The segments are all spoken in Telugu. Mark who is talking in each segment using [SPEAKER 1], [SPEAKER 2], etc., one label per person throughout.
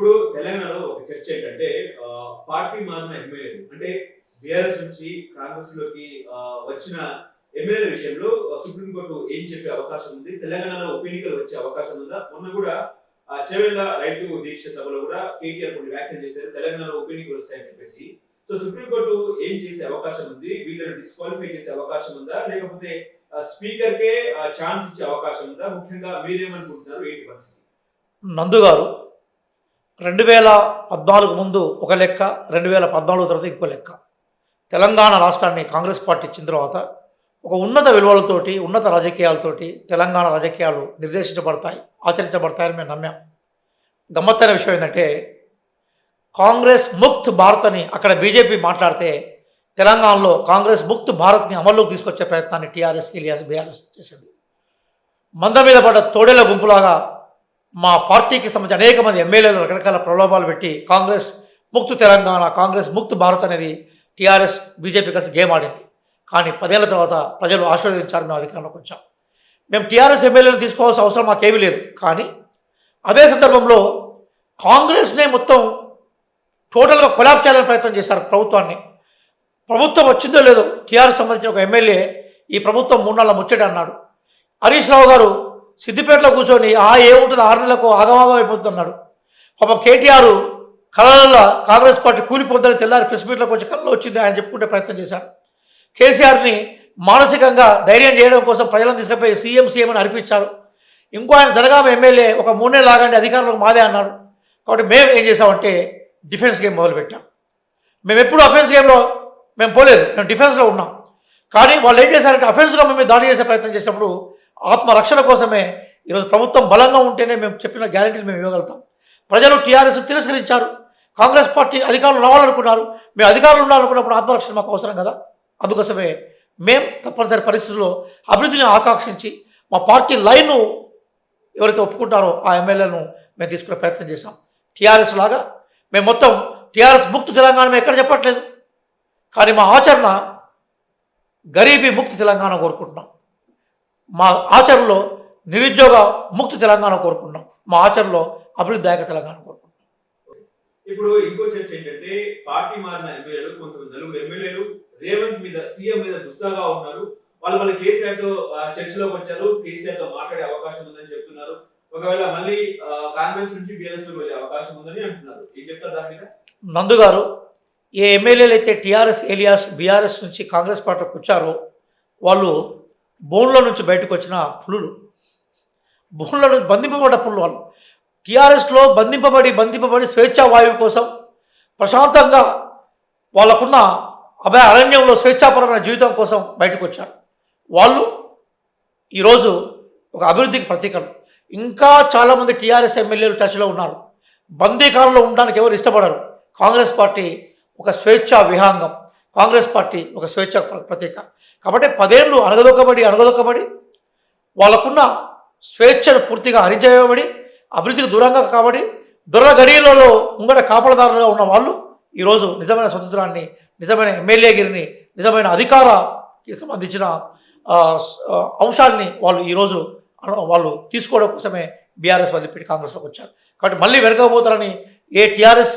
[SPEAKER 1] ఇప్పుడు తెలంగాణలో ఒక చర్చ ఏంటంటే పార్టీ మారిన ఎమ్మెల్యేలు అంటే బీఆర్ఎస్ నుంచి కాంగ్రెస్లోకి వచ్చిన ఎమ్మెల్యేల విషయంలో సుప్రీంకోర్టు ఏం చెప్పే అవకాశం ఉంది? తెలంగాణలో ఉప ఎన్నికలు వచ్చే అవకాశం ఉందా? మొన్న కూడా చెవెళ్ళ రైతు దీక్ష సభలో కూడా కేటీఆర్ కొన్ని వ్యాఖ్యలు చేశారు. తెలంగాణలో ఉప ఎన్నికలు వస్తాయని చెప్పేసి. సో సుప్రీంకోర్టు ఏం చేసే అవకాశం ఉంది? వీళ్ళని డిస్క్వాలిఫై చేసే అవకాశం ఉందా? లేకపోతే స్పీకర్ కే ఛాన్స్ ఇచ్చే అవకాశం ఉందా? ముఖ్యంగా మీరేమనుకుంటున్నారు? ఏంటి పరిస్థితి?
[SPEAKER 2] నందు గారు రెండు వేల పద్నాలుగు ముందు ఒక లెక్క రెండు వేల పద్నాలుగు తర్వాత ఇంకో లెక్క. తెలంగాణ రాష్ట్రాన్ని కాంగ్రెస్ పార్టీ ఇచ్చిన తర్వాత ఒక ఉన్నత విలువలతోటి ఉన్నత రాజకీయాలతోటి తెలంగాణ రాజకీయాలు నిర్దేశించబడతాయి ఆచరించబడతాయని మేము నమ్మాం. గమ్మత్తైన విషయం ఏంటంటే కాంగ్రెస్ ముక్త్ భారత్ అని అక్కడ బీజేపీ మాట్లాడితే తెలంగాణలో కాంగ్రెస్ ముక్త్ భారత్ని అమల్లోకి తీసుకొచ్చే ప్రయత్నాన్ని టీఆర్ఎస్ ఇలియాస్ బీఆర్ఎస్ చేసింది. మంద మీద పడ్డ తోడేల గుంపులాగా మా పార్టీకి సంబంధించి అనేక మంది ఎమ్మెల్యేలు రకరకాల ప్రలోభాలు పెట్టి కాంగ్రెస్ ముక్తు తెలంగాణ కాంగ్రెస్ ముక్తు భారత్ అనేది టీఆర్ఎస్ బీజేపీ కలిసి గేమ్ ఆడింది. కానీ పదేళ్ళ తర్వాత ప్రజలు ఆశీర్వదించారు మేము అధికారంలోకి వచ్చాం. మేము టీఆర్ఎస్ ఎమ్మెల్యేలు తీసుకోవాల్సిన అవసరం మాకేమీ లేదు. కానీ అదే సందర్భంలో కాంగ్రెస్నే మొత్తం టోటల్గా కొలాబ్ చేయాలని ప్రయత్నం చేశారు ప్రభుత్వాన్ని. ప్రభుత్వం వచ్చిందో లేదో టీఆర్ఎస్ సంబంధించిన ఒక ఎమ్మెల్యే ఈ ప్రభుత్వం మూడు నెలల ముచ్చట అన్నాడు. హరీష్ రావు గారు సిద్దిపేటలో కూర్చొని ఆ ఏముంటుంది? ఆరు ఆగమాగం అయిపోతున్నాడు పాప కేటీఆర్ కళలలో కాంగ్రెస్ పార్టీ కూలిపోద్దని తెల్లారి ప్రెస్ మీట్లోకి వచ్చి కళ్ళలో వచ్చింది ఆయన చెప్పుకుంటే ప్రయత్నం చేశారు. కేసీఆర్ని మానసికంగా ధైర్యం చేయడం కోసం ప్రజలను తీసుకుపోయి సీఎం సీఎం అని అనిపించారు ఇంకో ఆయన జనగామ ఎమ్మెల్యే ఒక మూడు నెలలు ఆగండి అధికారులకు మాదే అన్నాడు కాబట్టి మేము ఏం చేసామంటే డిఫెన్స్ గేమ్ మొదలుపెట్టాం. మేము ఎప్పుడు అఫెన్స్ గేమ్లో మేము పోలేదు మేము డిఫెన్స్లో ఉన్నాం. కానీ వాళ్ళు ఏం చేశారంటే అఫెన్స్గా మేము దాడి చేసే ప్రయత్నం చేసినప్పుడు ఆత్మరక్షణ కోసమే ఈరోజు ప్రభుత్వం బలంగా ఉంటేనే మేము చెప్పిన గ్యారంటీలు మేము ఇవ్వగలుగుతాం. ప్రజలు టీఆర్ఎస్ తిరస్కరించారు. కాంగ్రెస్ పార్టీ అధికారులు రావాలనుకున్నారు. మేము అధికారులు ఉండాలనుకున్నప్పుడు ఆత్మరక్షణ మాకు అవసరం కదా? అందుకోసమే మేము తప్పనిసరి పరిస్థితుల్లో అభివృద్ధిని ఆకాంక్షించి మా పార్టీ లైన్ను ఎవరైతే ఒప్పుకుంటారో ఆ ఎమ్మెల్యేలను మేము తీసుకునే ప్రయత్నం చేశాం. టీఆర్ఎస్ లాగా మేము మొత్తం టీఆర్ఎస్ ముక్తి తెలంగాణ మేము ఎక్కడ చెప్పట్లేదు. కానీ మా ఆచరణ గరీబీ ముక్తి తెలంగాణ కోరుకుంటున్నాం. మా ఆచరణలో నిరుద్యోగ ముక్తి తెలంగాణ కోరుకుంటున్నాం. మా ఆచరణలో అభివృద్ధిదాయక తెలంగాణ కోరుకుంటున్నాం.
[SPEAKER 1] ఇప్పుడు ఇంకో చర్చ ఏంటంటే పార్టీ మారిన ఎమ్మెల్యేలు కొంతమంది నలుగురు ఎమ్మెల్యేలు రేవంత్ మీద సీఎం మీద గుస్సాగా ఉన్నారు. వాళ్ళు మళ్ళీ కేసీఆర్తో చర్చలోకి వచ్చారు. కేసీఆర్తో మాట్లాడే అవకాశం ఉందని చెప్తున్నారు. ఒకవేళ మళ్ళీ కాంగ్రెస్ నుంచి బీఆర్ఎస్లోకి వెళ్ళే అవకాశం ఉందని అంటున్నారు. ఏం చెప్తారు దాని మీద?
[SPEAKER 2] నందు గారు ఏ ఎమ్మెల్యేలు అయితే టీఆర్ఎస్ ఏలియాస్ బీఆర్ఎస్ నుంచి కాంగ్రెస్ పార్టీకి వచ్చారో వాళ్ళు బోన్లో నుంచి బయటకు వచ్చిన పులులు. బోన్లో నుంచి బంధింపబడ్డ పుల్లు వాళ్ళు. టీఆర్ఎస్లో బంధింపబడి బంధింపబడి స్వేచ్ఛా వాయువు కోసం ప్రశాంతంగా వాళ్ళకున్న అభయ అరణ్యంలో స్వేచ్ఛాపరమైన జీవితం కోసం బయటకు వచ్చారు. వాళ్ళు ఈరోజు ఒక అభివృద్ధికి ప్రతీకలు. ఇంకా చాలామంది టీఆర్ఎస్ ఎమ్మెల్యేలు టచ్లో ఉన్నారు. బందీకాలంలో ఉండడానికి ఎవరు ఇష్టపడరు. కాంగ్రెస్ పార్టీ ఒక స్వేచ్ఛా విహాంగం. కాంగ్రెస్ పార్టీ ఒక స్వేచ్ఛ ప్ర- ప్రతీక. కాబట్టి పదేళ్ళు అనగదొక్కబడి అనగదొక్కబడి వాళ్ళకున్న స్వేచ్ఛను పూర్తిగా హరించేయబడి అభివృద్ధికి దూరంగా కాబట్టి దొర గడియలలో ముంగట కాపలదారులుగా ఉన్న వాళ్ళు ఈరోజు నిజమైన స్వతంత్రాన్ని నిజమైన ఎమ్మెల్యేగిరిని నిజమైన అధికారకి సంబంధించిన అంశాన్ని అంశాలని వాళ్ళు ఈరోజు వాళ్ళు తీసుకోవడం కోసమే బీఆర్ఎస్ వదిలిపెట్టి కాంగ్రెస్లోకి వచ్చారు. కాబట్టి మళ్ళీ వెనకపోతారని ఏ TRS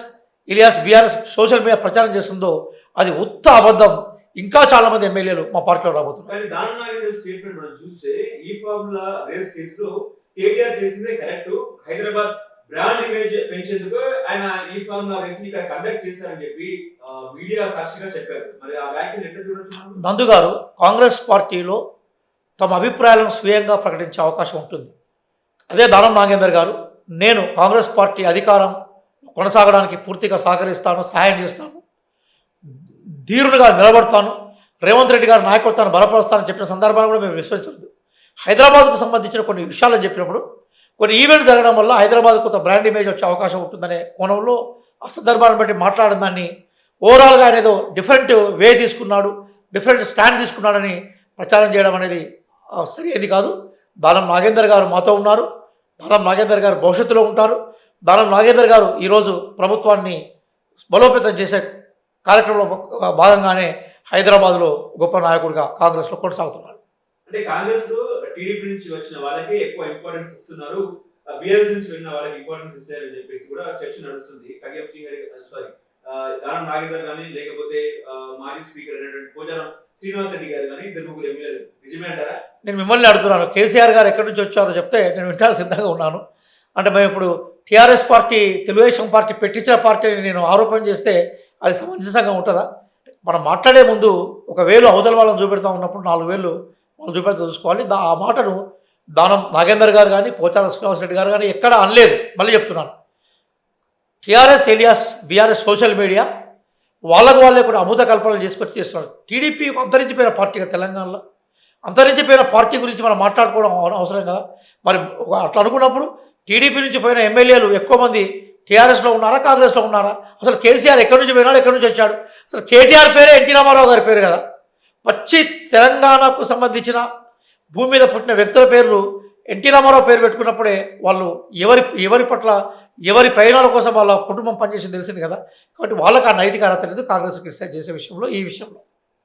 [SPEAKER 2] alias BRS social media ప్రచారం చేస్తుందో అది ఉత్త అబద్ధం. ఇంకా చాలామంది ఎమ్మెల్యేలు మా పార్టీలో రాబోతున్నారు.
[SPEAKER 1] స్టేట్మెంట్ మనం చూస్తే ఈ ఫార్ములా రేస్ కేసులో కేటీఆర్ చేసిందే కరెక్ట్ హైదరాబాద్ బ్రాండ్ ఇమేజ్ పెంచేందుకు ఆయన ఈ ఫార్ములా రేస్ని ఇక్కడ కండక్ట్ చేశారని చెప్పి ఆ, మీడియా సాక్షిగా చెప్పారు. మరి ఆ వ్యాఖ్యలు ఎట్లా చూడొచ్చు? మనం?
[SPEAKER 2] నందు గారు కాంగ్రెస్ పార్టీలో తమ అభిప్రాయాలను స్వయంగా ప్రకటించే అవకాశం ఉంటుంది. అదే దానం నాగేందర్ గారు నేను కాంగ్రెస్ పార్టీ అధికారం కొనసాగడానికి పూర్తిగా సహకరిస్తాను సహాయం చేస్తాను. ధీరుడుగా నిలబడతాను. రేవంత్ రెడ్డి గారి నాయకత్వాన్ని బలపరుస్తానని చెప్పిన సందర్భాలు కూడా మేము విశ్వసించలేదు హైదరాబాద్కు సంబంధించిన కొన్ని విషయాలు చెప్పినప్పుడు కొన్ని ఈవెంట్ జరగడం వల్ల హైదరాబాద్ కొంత బ్రాండ్ ఇమేజ్ వచ్చే అవకాశం ఉంటుందనే కోణంలో ఆ సందర్భాన్ని బట్టి మాట్లాడిన దాన్ని ఓవరాల్గా ఏదో డిఫరెంట్ వే తీసుకున్నాడు డిఫరెంట్ స్టాండ్ తీసుకున్నాడని ప్రచారం చేయడం అనేది ఆ, సరైనది కాదు. దానం నాగేందర్ గారు మాతో ఉన్నారు. దానం నాగేందర్ గారు భవిష్యత్తులో ఉంటారు. దానం నాగేందర్ గారు ఈరోజు ప్రభుత్వాన్ని బలోపేతం చేసే కార్యక్రమంలో భాగంగానే హైదరాబాద్లో గొప్ప నాయకుడిగా కాంగ్రెస్లో కొనసాగుతున్నారు.
[SPEAKER 1] అంటే కాంగ్రెస్లో టీడీపీ నుంచి వచ్చిన వాళ్ళకి ఎక్కువ ఇంపార్టెన్స్ ఇస్తున్నారు. బీఆర్ఎస్ నుంచి వెళ్ళిన వాళ్ళకి ఇంపార్టెన్స్ ఇస్తారని చెప్పేసి కూడా చర్చ నడుస్తుంది. కడియం శ్రీహరి సారీ దానం నాగేందర్ కానీ లేకపోతే మాజీ స్పీకర్ అయినటువంటి పోచారం శ్రీనివాస్ రెడ్డి గారు కానీ ఇద్దరు ముగ్గురు ఎమ్మెల్యేలు. నిజమే అంటారా?
[SPEAKER 2] నేను మిమ్మల్ని అడుగుతున్నాను. కేసీఆర్ గారు ఎక్కడి నుంచి వచ్చారో చెప్తే నేను వింటాను సిద్ధంగా ఉన్నాను. అంటే మేము ఇప్పుడు టీఆర్ఎస్ పార్టీ తెలుగుదేశం పార్టీ పెట్టించిన పార్టీని నేను ఆరోపణ చేస్తే అది సమంజసంగా ఉంటుందా? మనం మాట్లాడే ముందు ఒక వేలు అవతల వాళ్ళని చూపెడతా ఉన్నప్పుడు నాలుగు వేలు వాళ్ళు చూపెడతా చూసుకోవాలి దా ఆ మాటను దానం నాగేందర్ గారు కానీ పోచాల శ్రీనివాస్ రెడ్డి గారు కానీ ఎక్కడ అనలేదు. మళ్ళీ చెప్తున్నాను. TRS alias BRS social media వాళ్ళకు వాళ్ళే కూడా అమృత కల్పనలు చేసుకొచ్చి చేస్తున్నారు. టీడీపీ అంతరించిపోయిన పార్టీగా తెలంగాణలో. అంతరించిపోయిన పార్టీ గురించి మనం మాట్లాడుకోవడం అవసరం కదా. మరి అట్లా అనుకున్నప్పుడు టీడీపీ నుంచి పోయిన ఎమ్మెల్యేలు ఎక్కువ మంది టీఆర్ఎస్లో ఉన్నారా కాంగ్రెస్లో ఉన్నారా? అసలు కేసీఆర్ ఎక్కడి నుంచి పోయినాడు ఎక్కడి నుంచి వచ్చాడు? అసలు కేటీఆర్ పేరే ఎన్టీ రామారావు గారి పేరు కదా. పచ్చి తెలంగాణకు సంబంధించిన భూమి మీద పుట్టిన వ్యక్తుల పేర్లు ఎన్టీ రామారావు పేరు పెట్టుకున్నప్పుడే వాళ్ళు ఎవరి ఎవరి పట్ల ఎవరి ప్రయోజనాల కోసం వాళ్ళ కుటుంబం పనిచేసింది తెలిసింది కదా. కాబట్టి వాళ్ళకి ఆ నైతిక అర్హత లేదు కాంగ్రెస్ క్రిటిసైజ్ చేసే విషయంలో ఈ విషయంలో.